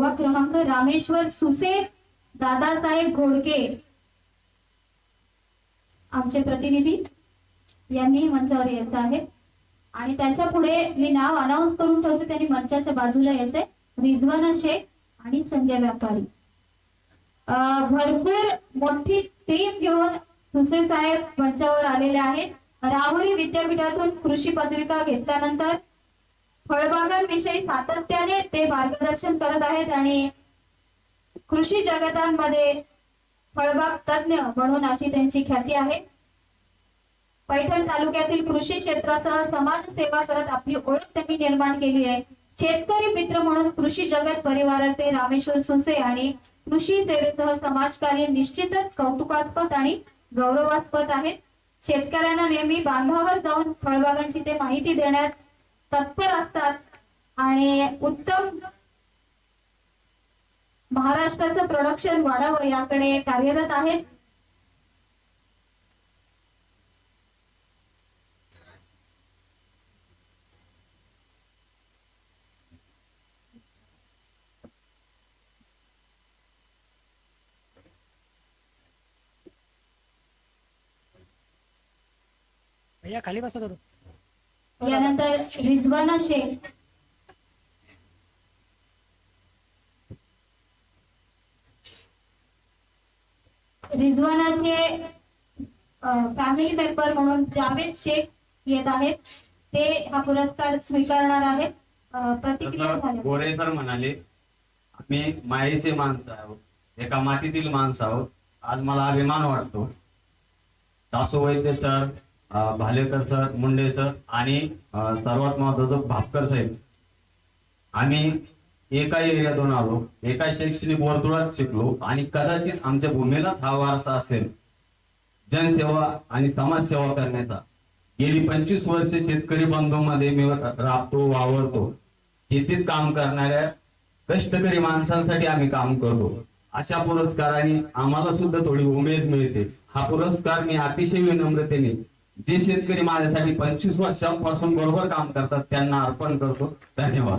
नववा क्रमांक रामेश्वर सुसे दादासाहेब घोडके. आमचे प्रतिनिधी यांनी मंचावर यायचं आहे. आणि त्याच्या पुढे मी नाव अनाऊन्स करून ठेवते त्यांनी मंचाच्या बाजूला यायचंय. रिझवाना शेख आणि संजय व्यापारी. अं, भरपूर मोठी टीम घेऊन सुसे साहेब मंचावर आलेले आहेत. राहुरी विद्यापीठातून कृषी पदविका घेतल्यानंतर फळबागांविषयी सातत्याने ते मार्गदर्शन करत आहेत आणि कृषी जगतांमध्ये फळबाग तज्ञ म्हणून अशी त्यांची ख्याती आहे. पैठण तालुक्यातील कृषी क्षेत्रासह समाज सेवा करत आपली ओळख त्यांनी निर्माण केली आहे. शेतकरी मित्र म्हणून कृषी जगत परिवाराचे रामेश्वर सुसे आणि कृषी सेवेसह समाजकार्य निश्चितच कौतुकास्पद आणि गौरवास्पद आहेत शेतकऱ्यांना नेहमी बांधावर जाऊन फळबागांची ते माहिती देण्यात तत्पर असतात. आणि उत्तम महाराष्ट्राचं प्रोडक्शन वाढावं याकडे कार्यरत आहेत. भैया खाली बसा करू यानंतर रिझवाना शेख. रिझवानाचे फॅमिली मेंबर म्हणून जावेद शेख येत आहेत. ते हा पुरस्कार स्वीकारणार आहेत. प्रतिक्रिया सर म्हणाले आम्ही मायेचे माणसं आहोत. एका मातीतील माणसं आहोत. आज मला अभिमान वाटतो. Daso Vaidya sir Bhalekar sir Munde sir आणि सर्वात महत्वाचं भापकर साहेब. आम्ही एका एरियातून आलो एका शैक्षणिक वर्तुळात शिकलो आणि कदाचित आमच्या भूमीलाच हा वारसा असेल. जनसेवा आणि समाजसेवा करण्याचा. गेली पंचवीस वर्ष शेतकरी बंधूंमध्ये मी राबतो वावरतो. शेतीत काम करणाऱ्या कष्टकरी माणसांसाठी आम्ही काम करतो. अशा पुरस्काराने आम्हाला सुद्धा थोडी उमेद मिळते. हा पुरस्कार मी अतिशय विनम्रतेने जे शेतकरी माझ्यासाठी पंचवीस वर्षांपासून बरोबर काम करतात त्यांना अर्पण करतो. धन्यवाद.